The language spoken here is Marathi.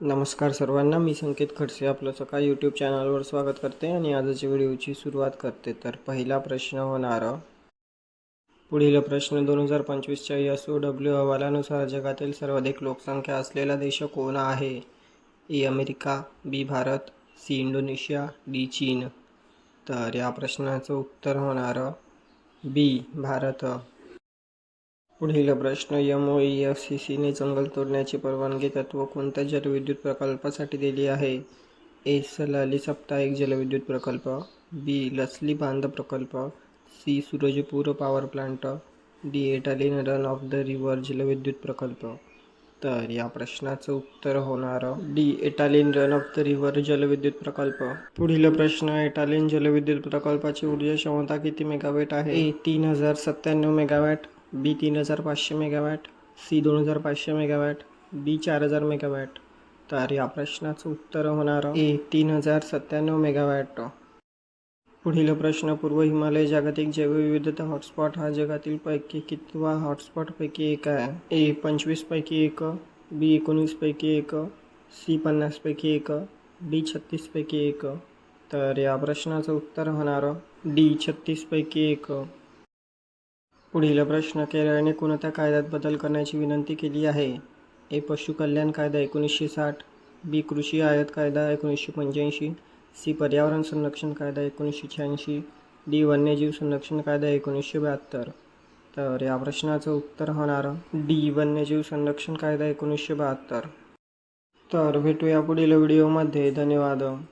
नमस्कार सर्वांना मी संकेत खडसे आपलं सकाळ यूट्यूब चॅनलवर स्वागत करते आणि आजच्या व्हिडिओची सुरुवात करते. तर पहिला प्रश्न होणार पुढील प्रश्न दोन हजार पंचवीसच्या एस ओ डब्ल्यू अहवालानुसार जगातील सर्वाधिक लोकसंख्या असलेला देश कोण आहे? A America B Bharat C Indonesia D चीन. तर या प्रश्नाचं उत्तर होणार बी भारत. पुढील प्रश्न M O E F C सीने जंगल तोडण्याची परवानगी तत्व कोणत्या जलविद्युत प्रकल्पासाठी दिली आहे? ए सलाली साप्ताहिक जलविद्युत प्रकल्प. बी लसली बांध प्रकल्प. C Surajpur power plant D Etalin run of the river जलविद्युत प्रकल्प. तर या प्रश्नाचं उत्तर होणार D Etalin run of the river जलविद्युत प्रकल्प. पुढील प्रश्न एटालिन जलविद्युत प्रकल्पाची ऊर्जा क्षमता किती मेगावॅट आहे? ए तीन हजार सत्त्याण्णव मेगावॅट बी तीन हजार पाचशे मेगावॅट सी दोन हजार पाचशे मेगावॅट बी चार हजार मेगावॅट. तर या प्रश्नाचं उत्तर होणार ए तीन हजार सत्त्याण्णव मेगावॅट. पुढील प्रश्न पूर्व हिमालय जागतिक जैवविविधता हॉटस्पॉट हा जगातील पैकी कितवा हॉटस्पॉटपैकी एक आहे? ए पंचवीसपैकी एक बी एकोणीसपैकी एक सी पन्नासपैकी एक डी छत्तीसपैकी एक. तर या प्रश्नाचं उत्तर होणार डी छत्तीसपैकी एक. पुढील प्रश्न केरळने कोणत्या कायद्यात बदल करण्याची विनंती केली आहे? ए पशु कल्याण कायदा एकोणीसशे साठ बी कृषी आयात कायदा एकोणीसशे पंच्याऐंशी सी पर्यावरण संरक्षण कायदा एकोणीसशे शहाऐंशी डी वन्यजीव संरक्षण कायदा एकोणीसशे बहात्तर. तर या प्रश्नाचं उत्तर होणार डी वन्यजीव संरक्षण कायदा एकोणीसशे बहात्तर. तर भेटूया पुढील व्हिडिओमध्ये. धन्यवाद.